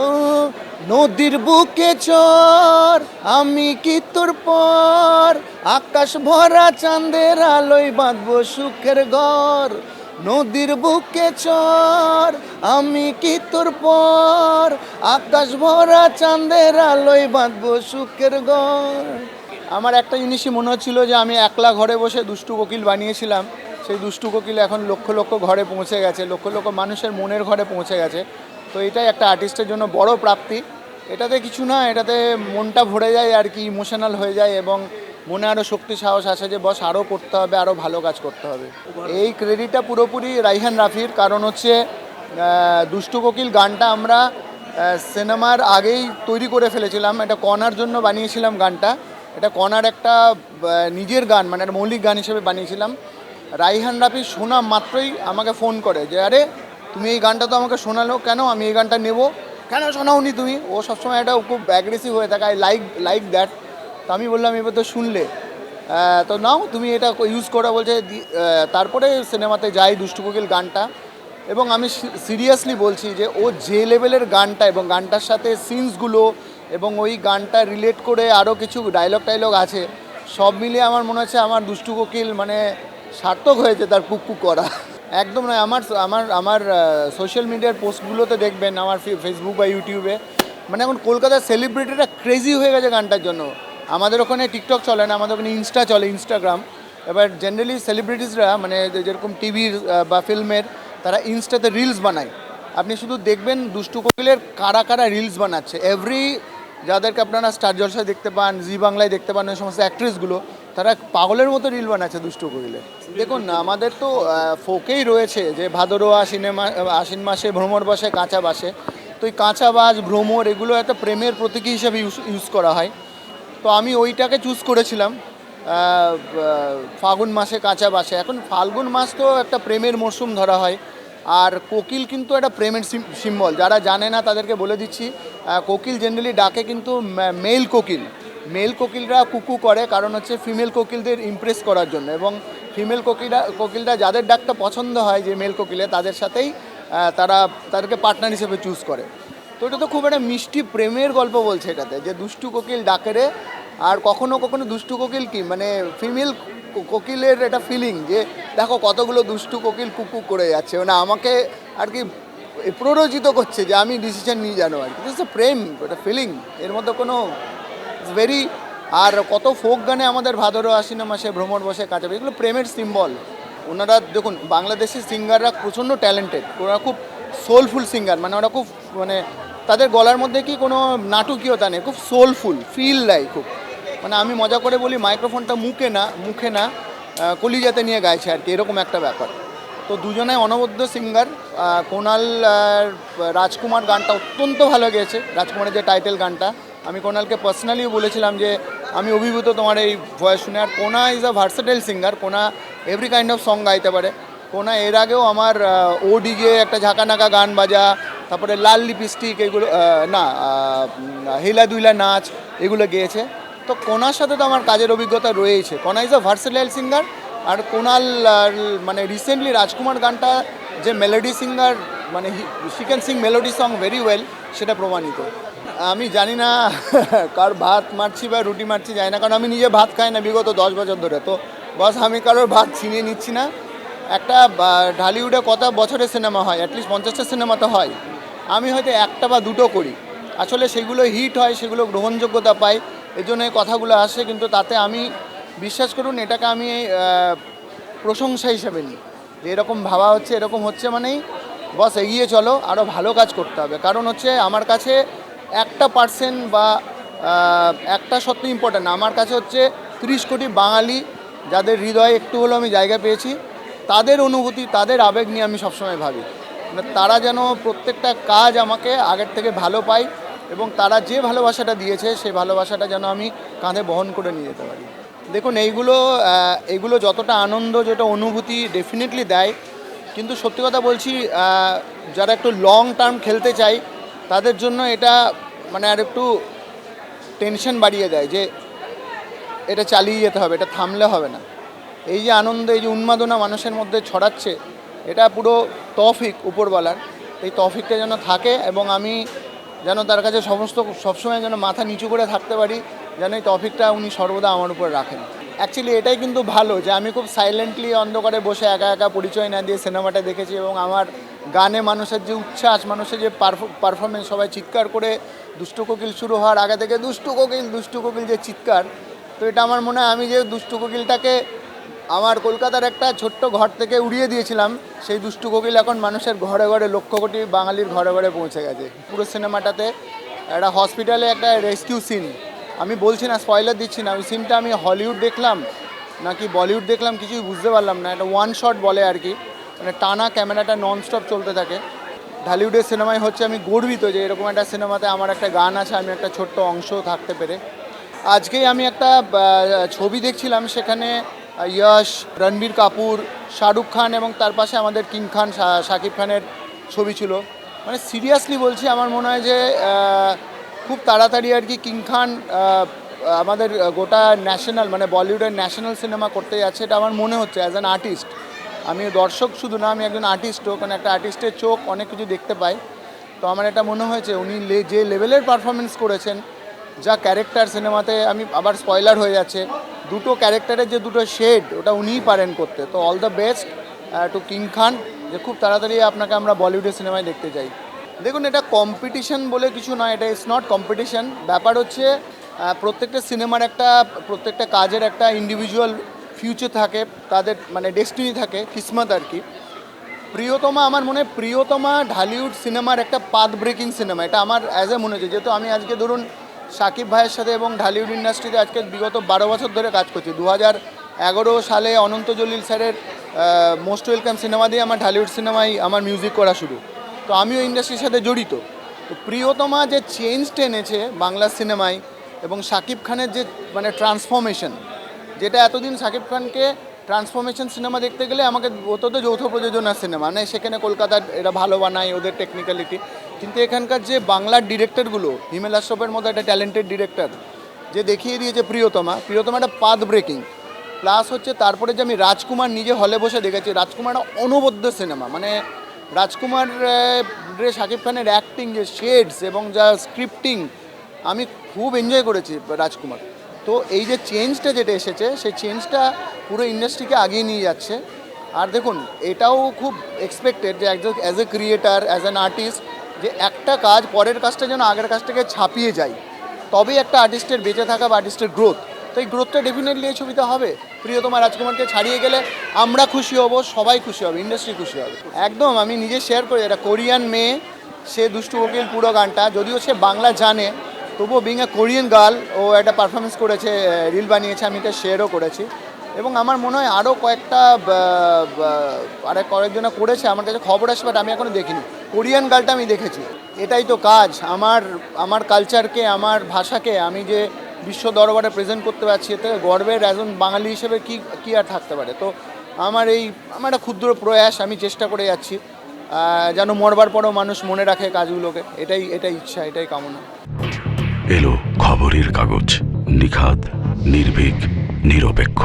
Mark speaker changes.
Speaker 1: ও, নদীর বুকে চর, আমি কি তোর পর? আকাশ ভরা চাঁদের আলোয় বাঁধবো সুখের ঘর। নদীর বুকে চর, আমি কি তোর পর? আকাশ ভরা চাঁদের আলোয় বাঁধবো সুখের ঘর। আমার একটা জিনিসই মনে হচ্ছিল যে আমি একলা ঘরে বসে দুষ্টু কোকিল বানিয়েছিলাম। সেই দুষ্টু কোকিল এখন লক্ষ লক্ষ ঘরে পৌঁছে গেছে, লক্ষ লক্ষ মানুষের মনের ঘরে পৌঁছে গেছে। তো এটাই একটা আর্টিস্টের জন্য বড় প্রাপ্তি। এটাতে কিছু না, এটাতে মনটা ভরে যায় আর কি ইমোশনাল হয়ে যায় এবং মনে আরও শক্তি, সাহস আসে যে বস আরও করতে হবে আরও ভালো কাজ করতে হবে। এই ক্রেডিটটা পুরোপুরি রাইহান রাফির, কারণ হচ্ছে দুষ্টু কোকিল গানটা আমরা সিনেমার আগেই তৈরি করে ফেলেছিলাম। এটা কনার জন্য বানিয়েছিলাম গানটা। এটা কনার একটা নিজের গান মানে একটা মৌলিক গান হিসেবে বানিয়েছিলাম। রাইহান রাফি শোনা মাত্রই আমাকে ফোন করে যে, আরে তুমি এই গানটা তো আমাকে শোনালো, কেন আমি এই গানটা নেব? কেন শোনাওনি তুমি? ও সবসময় একটা খুব অ্যাগ্রেসিভ হয়ে থাকে আই লাইক লাইক দ্যাট তো আমি বললাম, এবার তো শুনলে। তো নাও, তুমি এটা ইউজ করা, বলছে তারপরে সিনেমাতে যাই দুষ্টু কোকিল গানটা। এবং আমি সিরিয়াসলি বলছি যে, ও যে লেভেলের গানটা এবং গানটার সাথে সিনসগুলো এবং ওই গানটা রিলেট করে আরও কিছু ডায়লগ টাইলগ আছে, সব মিলিয়ে আমার মনে হচ্ছে আমার দুষ্টু কোকিল মানে সার্থক হয়েছে তার কুকু করা। একদম নয়, আমার আমার আমার সোশ্যাল মিডিয়ার পোস্টগুলোতে দেখবেন, আমার ফেসবুক বা ইউটিউবে মানে এখন কলকাতার সেলিব্রিটিরা ক্রেজি হয়ে গেছে গানটার জন্য। আমাদের ওখানে টিকটক চলে না, আমাদের ওখানে ইনস্টা চলে ইনস্টাগ্রাম এবার জেনারেলি সেলিব্রিটিসরা মানে যেরকম টিভির বা ফিল্মের তারা ইনস্টাতে রিলস বানায়। আপনি শুধু দেখবেন দুষ্টু কোকিলের কারা কারা রিলস বানাচ্ছে। এভরি যাদেরকে আপনারা স্টার জলসায় দেখতে পান জি বাংলায় দেখতে পান, ওই সমস্ত অ্যাক্ট্রেসগুলো তারা পাগলের মতো রিল বানাচ্ছে দুষ্টু কোকিলের দেখুন, আমাদের তো ফোকেই রয়েছে যে ভাদরোয়া, সিনেমা, আশ্বিন মাসে, ভ্রমর বসে, কাঁচা বাসে। তো এই কাঁচা বাস, ভ্রমর, এগুলো একটা প্রেমের প্রতীকী হিসেবে ইউজ ইউজ করা হয়। তো আমি ওইটাকে চুজ করেছিলাম ফাগুন মাসে, কাঁচা বাসে। এখন ফাল্গুন মাস তো একটা প্রেমের মরশুম ধরা হয়। আর কোকিল কিন্তু একটা প্রেমের সিম্বল। যারা জানে না, তাদেরকে বলে দিচ্ছি কোকিল জেনারেলি ডাকে কিন্তু মেল কোকিল। মেল কোকিলরা কুকু করে, কারণ হচ্ছে ফিমেল কোকিলদের ইমপ্রেস করার জন্য। এবং ফিমেল কোকিলরা কোকিলরা যাদের ডাকটা পছন্দ হয় যে মেল কোকিলে তাদের সাথেই তারা তাদেরকে পার্টনার হিসেবে চুজ করে। তো এটা তো খুব একটা মিষ্টি প্রেমের গল্প বলছে এটাতে, যে দুষ্টু কোকিল ডাকেরে আর কখনো কখনো দুষ্টু কোকিল কি মানে ফিমেল কোকিলের এটা ফিলিং যে, দেখো কতগুলো দুষ্টু কোকিল কুকু করে যাচ্ছে। মানে আমাকে আর কি প্ররোচিত করছে যে আমি ডিসিশন নিয়ে জানো আর কি। প্রেম এটা ফিলিং এর মধ্যে কোনো ভেরি আর কত ফোক গানে আমাদের ভাদর আশ্বিন মাসে ভ্রমণ বসে কাটাবে এগুলো প্রেমের সিম্বল ওনারা দেখুন, বাংলাদেশি সিঙ্গাররা প্রচণ্ড ট্যালেন্টেড ওরা খুব সোলফুল সিঙ্গার মানে ওরা খুব মানে তাদের গলার মধ্যে কি কোনো নাটকীয়তা নেই, খুব সোলফুল ফিল দেয় খুব। মানে আমি মজা করে বলি মাইক্রোফোনটা মুখে না মুখে না কলিজাতে নিয়ে গাইছে আর কি, এরকম একটা ব্যাপার। তো দুজনে অনবদ্য সিঙ্গার কোনাল রাজকুমার গানটা অত্যন্ত ভালো গেয়েছে। রাজকুমারের যে টাইটেল গানটা আমি কোনালকে পার্সোনালিও বলেছিলাম যে, আমি অভিভূত তোমার এই ভয়েস শুনে। আর Kona is a versatile singer Kona every kind of song গাইতে পারে। কোনা এর আগেও আমার ও ডিগে একটা ঝাঁকানাকা গান বাজা, তারপরে লাল লিপস্টিক এগুলো না হিলা দুইলা নাচ এগুলো গেয়েছে। তো কোনার সাথে তো আমার কাজের অভিজ্ঞতা রয়েছে Kona is a versatile singer আর কোনাল মানে রিসেন্টলি রাজকুমার গানটা যে মেলোডি সিঙ্গার মানে she sing melody song very well সেটা প্রমাণিত। আমি জানি না কার ভাত মারছি বা রুটি মারছি, জানি না। কারণ আমি নিজে ভাত খাই না বিগত দশ বছর ধরে। তো বস, আমি কারোর ভাত ছিনিয়ে নিচ্ছি না। একটা ঢালিউডে কত বছরের সিনেমা হয়? অ্যাটলিস্ট পঞ্চাশটা সিনেমা তো হয়। আমি হয়তো একটা বা দুটো করি। আসলে সেগুলো হিট হয়, সেগুলো গ্রহণযোগ্যতা পায় এই জন্য এই কথাগুলো আসে। কিন্তু তাতে আমি বিশ্বাস করুন, এটাকে আমি প্রশংসা হিসেবে নিই। যে এরকম ভাবা হচ্ছে, এরকম হচ্ছে মানেই, বস, এগিয়ে চলো আরও ভালো কাজ করতে হবে। কারণ হচ্ছে, আমার কাছে একটা পার্সেন্ট বা একটা সত্য ইম্পর্ট্যান্ট আমার কাছে হচ্ছে তিরিশ কোটি বাঙালি যাদের হৃদয়ে একটু হলেও আমি জায়গা পেয়েছি, তাদের অনুভূতি, তাদের আবেগ নিয়ে আমি সবসময় ভাবি। মানে তারা যেন প্রত্যেকটা কাজ আমাকে আগের থেকে ভালো পায় এবং তারা যে ভালোবাসাটা দিয়েছে, সেই ভালোবাসাটা যেন আমি কাঁধে বহন করে নিয়ে যেতে পারি। দেখুন, এইগুলো এগুলো যতটা আনন্দ, যেটা অনুভূতি ডেফিনেটলি দেয়, কিন্তু সত্যি কথা বলছি যারা একটু লং টার্ম খেলতে চায় তাদের জন্য এটা মানে আর একটু টেনশন বাড়িয়ে দেয় যে এটা চালিয়ে যেতে হবে, এটা থামলে হবে না। এই যে আনন্দ, এই যে উন্মাদনা মানুষের মধ্যে ছড়াচ্ছে, এটা পুরো তফিক উপরওয়ালার। এই তফিকটা যেন থাকে এবং আমি যেন তার কাছে সমস্ত, সবসময় যেন মাথা নিচু করে থাকতে পারি, যেন এই টপিকটা উনি সর্বদা আমার উপর রাখেন। অ্যাকচুয়ালি এটাই কিন্তু ভালো যে আমি খুব সাইলেন্টলি অন্ধকারে বসে একা একা পরিচয় না দিয়ে সিনেমাটা দেখেছি এবং আমার গানে মানুষের যে উচ্ছ্বাস, মানুষের যে পারফরমেন্স সবাই চিৎকার করে দুষ্টু কোকিল শুরু হওয়ার আগে থেকে দুষ্টু কোকিল দুষ্টু কোকিল যে চিৎকার, তো এটা আমার মনে হয় আমি যে দুষ্টু কোকিলটাকে আমার কলকাতার একটা ছোট্ট ঘর থেকে উড়িয়ে দিয়েছিলাম, সেই দুষ্টু কোকিল এখন মানুষের ঘরে ঘরে লক্ষ কোটি বাঙালির ঘরে ঘরে পৌঁছে গেছে। পুরো সিনেমাটাতে একটা হসপিটালে একটা রেস্কিউ সিন আমি বলছি না স্পয়লার দিচ্ছি না ওই সিনটা আমি হলিউড দেখলাম নাকি বলিউড দেখলাম কিছুই বুঝতে পারলাম না একটা ওয়ান শট বলে আর কি মানে টানা ক্যামেরাটা ননস্টপ চলতে থাকে। ঢালিউডের সিনেমায় হচ্ছে আমি গর্বিত যে এরকম একটা সিনেমাতে আমার একটা গান আছে আমি একটা ছোট্ট অংশ থাকতে পেরে। আজকেই আমি একটা ছবি দেখছিলাম সেখানে আহ, যশ রণবীর কাপুর শাহরুখ খান এবং তার পাশে আমাদের কিং খান শাকিব খানের ছবি ছিল। মানে সিরিয়াসলি বলছি আমার মনে হয় যে খুব তাড়াতাড়ি আর কি কিং খান আমাদের গোটা ন্যাশনাল মানে বলিউডের ন্যাশনাল সিনেমা করতে যাচ্ছে, এটা আমার মনে হচ্ছে অ্যাজ অ্যান আর্টিস্ট আমি দর্শক শুধু না, আমি একজন আর্টিস্টও কারণ একটা আর্টিস্টের চোখ অনেক কিছু দেখতে পাই। তো আমার এটা মনে হয়েছে, উনি যে লেভেলের পারফরমেন্স করেছেন, যা ক্যারেক্টার সিনেমাতে আমি আবার স্পয়লার হয়ে যাচ্ছে, দুটো ক্যারেক্টারের যে দুটো শেড ওটা উনিই পারেন করতে। তো all the best to king Khan যে খুব তাড়াতাড়ি আপনাকে আমরা বলিউডের সিনেমায় দেখতে চাই দেখুন, এটা কম্পিটিশন বলে কিছু নয়, এটা ইটস নট কম্পিটিশন ব্যাপার হচ্ছে প্রত্যেকটা সিনেমার একটা, প্রত্যেকটা কাজের একটা ইন্ডিভিজুয়াল ফিউচার থাকে, তাদের মানে ডেস্টিনি থাকে, কিসমত আর কি। প্রিয়তমা, আমার মনে হয় প্রিয়তমা ঢালিউড সিনেমার একটা পাথ ব্রেকিং সিনেমা এটা আমার অ্যাজ এ মনে হচ্ছে, যেহেতু আমি আজকে ধরুন সাকিব ভাইয়ের সাথে এবং ঢালিউড ইন্ডাস্ট্রিতে আজকে বিগত বারো বছর ধরে কাজ করছি। দু হাজার এগারো সালে অনন্ত জলিল স্যারের মোস্ট ওয়েলকাম সিনেমা দিয়ে আমার ঢালিউড সিনেমায় আমার মিউজিক করা শুরু। তো আমিও ইন্ডাস্ট্রির সাথে জড়িত। তো প্রিয়তমা যে চেঞ্জটা এনেছে বাংলা সিনেমায় এবং সাকিব খানের যে মানে ট্রান্সফরমেশন যেটা এতদিন সাকিব খানকে ট্রান্সফরমেশন সিনেমা দেখতে গেলে আমাকে হতো তো যৌথ প্রযোজনার সিনেমা মানে সেখানে কলকাতার এরা ভালো বানায়, ওদের টেকনিক্যালিটি কিন্তু এখানকার যে বাংলার ডিরেক্টরগুলো হিমেল আশরফের মতো একটা ট্যালেন্টেড ডিরেক্টর যে দেখিয়ে দিয়েছে প্রিয়তমা প্রিয়তমা একটা পাথ ব্রেকিং প্লাস হচ্ছে তারপরে যে আমি রাজকুমার নিজে হলে বসে দেখেছি, রাজকুমার একটা অনবদ্য সিনেমা মানে রাজকুমার রে শাকিব খানের অ্যাক্টিং যে শেডস এবং যা স্ক্রিপ্টিং আমি খুব এনজয় করেছি রাজকুমার। তো এই যে চেঞ্জটা যেটা এসেছে, সেই চেঞ্জটা পুরো ইন্ডাস্ট্রিকে আগিয়ে নিয়ে যাচ্ছে। আর দেখুন, এটাও খুব এক্সপেক্টেড যে একজন as a creator as an artist যে একটা কাজ পরের কাজটা যেন আগের কাজটাকে ছাপিয়ে যায়। তবেই একটা আর্টিস্টের বেঁচে থাকা বা আর্টিস্টের গ্রোথ তো এই গ্রোথটা ডেফিনেটলি এই ছবিতে হবে। প্রিয়তমা রাজকুমারকে ছাড়িয়ে গেলে আমরা খুশি হব, সবাই খুশি হবে ইন্ডাস্ট্রি খুশি হবে। একদম, আমি নিজে শেয়ার করি এটা কোরিয়ান মেয়ে, সে দুষ্টু কোকিল পুরো গানটা, যদিও সে বাংলা জানে, তবুও বিং এ কোরিয়ান গার্ল ও একটা পারফরমেন্স করেছে রিল বানিয়েছে, আমি এটা শেয়ারও করেছি। এবং আমার মনে হয় আরও কয়েকটা আরেক কয়েকজনা করেছে, আমার কাছে খবর আসবে বাট আমি এখনও দেখিনি। কোরিয়ান গার্লটা আমি দেখেছি। এটাই তো কাজ, আমার আমার কালচারকে আমার ভাষাকে, আমি যে বিশ্ব দরবারে প্রেজেন্ট করতে পারছি, এতে গর্বের একজন বাঙালি হিসেবে কি কি আর থাকতে পারে? তো আমার এই, আমার একটা ক্ষুদ্র প্রয়াস, আমি চেষ্টা করে যাচ্ছি যেন মরবার পরও মানুষ মনে রাখে কাজগুলোকে। এটাই এটাই ইচ্ছা, এটাই কামনা।
Speaker 2: এলো খবরের কাগজ নিখাত নির্ভীক, নিরপেক্ষ।